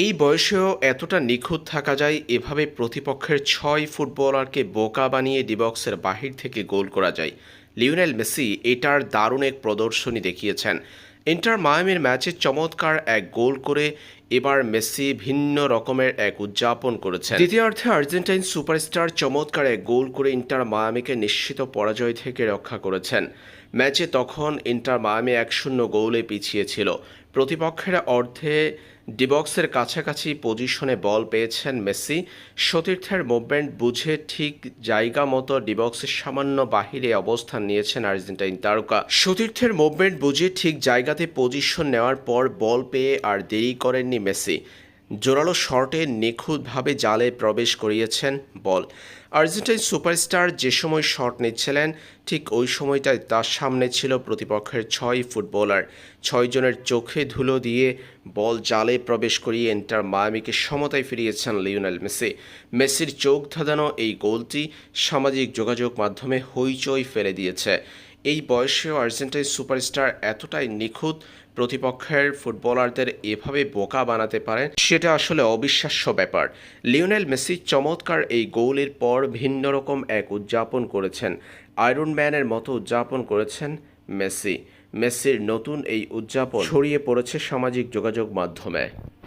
এই বয়সেও এতটা নিখুঁত থাকা যায় এভাবে প্রতিপক্ষের ছয় ফুটবলারকে বোকা বানিয়ে ডিবক্সের বাহির থেকে গোল করা যায়। লিওনেল মেসি এটার দারুণ এক প্রদর্শনী দেখিয়েছেন। ইন্টার মায়ামির ম্যাচে চমৎকার এক গোল করে এবার মেসি ভিন্ন রকমের এক উদযাপন করেছেন। দ্বিতীয়ার্ধে আর্জেন্টাইন সুপারস্টার চমৎকার এক গোল করে ইন্টার মায়ামিকে নিশ্চিত পরাজয় থেকে রক্ষা করেছেন। ম্যাচে তখন ইন্টার মায়ামি এক শূন্য গোলে পিছিয়ে ছিল। প্রতিপক্ষের অর্ধে ডিবক্সের কাছাকাছি পজিশনে বল পেয়েছেন মেসি। সতীর্থের মুভমেন্ট বুঝে ঠিক জায়গা মতো ডিবক্সের সামান্য বাহিরে অবস্থান নিয়েছেন আর্জেন্টাইন তারকা। সতীর্থের মুভমেন্ট বুঝে ঠিক জায়গাতে পজিশন নেওয়ার পর বল পেয়ে আর দেরি করেননি মেসি। জোরালো শর্টে নিখুঁতভাবে জালে প্রবেশ করিয়েছেন বল। আর্জেন্টাইন সুপারস্টার যে সময় শট নিচ্ছিলেন, ঠিক ওই সময়টায় তার সামনে ছিল প্রতিপক্ষের ছয় ফুটবলার। ছয়জনের চোখে ধুলো দিয়ে বল জালে প্রবেশ করিয়ে এন্টার মায়ামিকে সমতায় ফিরিয়েছেন লিওনেল মেসি। মেসির চোখ ধাঁধানো এই গোলটি সামাজিক যোগাযোগ মাধ্যমে হইচই ফেলে দিয়েছে। এই বয়সেও আর্জেন্টাইন সুপারস্টার এতটাই নিখুঁত, প্রতিপক্ষের ফুটবলারদের এভাবে বোকা বানাতে পারেন, সেটা আসলে অবিশ্বাস্য ব্যাপার। লিওনেল মেসি চমৎকার এই গোলের পর ভিন্ন রকম এক উদযাপন করেছেন। আয়রন ম্যানের মতো উদযাপন করেছেন মেসি। মেসির নতুন এই উদযাপন ছড়িয়ে পড়েছে সামাজিক যোগাযোগ মাধ্যমে।